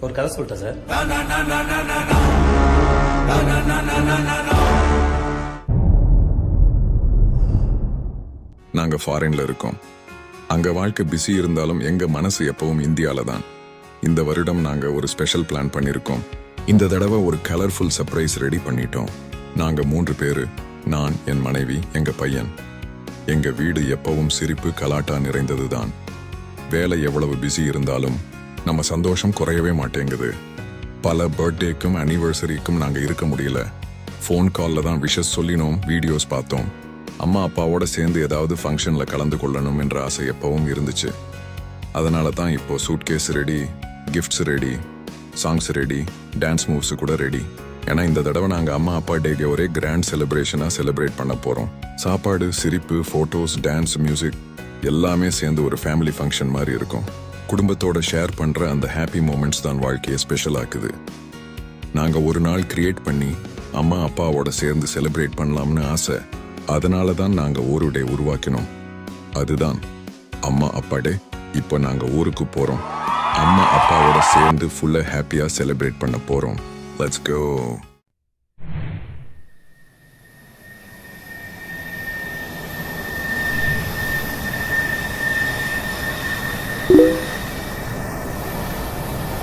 ஒரு கதை சொல்லிட்டேன் சார். நாங்க ஃபாரின்ல இருக்கோம். அங்க வாழ்க்கை பிஸி இருந்தாலும் எங்க மனசு எப்பவும் இந்தியால தான். இந்த வருடம் நாங்க ஒரு ஸ்பெஷல் பிளான் பண்ணியிருக்கோம் இந்த தடவை ஒரு கலர்ஃபுல் சர்ப்ரைஸ் ரெடி பண்ணிட்டோம். நாங்க மூன்று பேரு நான் என் மனைவி எங்க பையன். எங்க வீடு எப்பவும் சிரிப்பு கலாட்டா நிறைந்ததுதான். வேலை எவ்வளவு பிஸி இருந்தாலும் நம்ம சந்தோஷம் குறையவே மாட்டேங்குது. பல பர்த்டேக்கும் அனிவர்சரிக்கும் நாங்கள் இருக்க முடியல. ஃபோன் காலில் தான் விஷஸ் சொல்லினோம் வீடியோஸ் பார்த்தோம். அம்மா அப்பாவோட சேர்ந்து ஏதாவது ஃபங்க்ஷனில் கலந்து கொள்ளணும் என்ற ஆசை எப்பவும் இருந்துச்சு. அதனால தான் இப்போ suitcase ready gifts ready songs ready dance moves கூட ரெடி ஏன்னா இந்த தடவை நாங்கள் அம்மா அப்பா டேக்கு ஒரே கிராண்ட் செலிப்ரேஷனாக செலிப்ரேட் பண்ண போகிறோம் சாப்பாடு சிரிப்பு ஃபோட்டோஸ் டான்ஸ் மியூசிக் எல்லாமே சேர்ந்து ஒரு ஃபேமிலி ஃபங்க்ஷன் மாதிரி இருக்கும். குடும்பத்தோட ஷேர் பண்ணுற அந்த ஹாப்பி மூமெண்ட்ஸ் தான் வாழ்க்கையை ஸ்பெஷல் ஆக்குது. நாங்கள் ஒரு நாள் கிரியேட் பண்ணி அம்மா அப்பாவோட சேர்ந்து செலிப்ரேட் பண்ணலாம்னு ஆசை. அதனால தான் நாங்கள் ஒரு டே உருவாக்கினோம். அதுதான் அம்மா அப்பா டே இப்போ நாங்கள் ஊருக்கு போகிறோம் அம்மா அப்பாவோட சேர்ந்து ஃபுல்லாக ஹாப்பியாக செலிப்ரேட் பண்ண போகிறோம் லெட்ஸ் கோ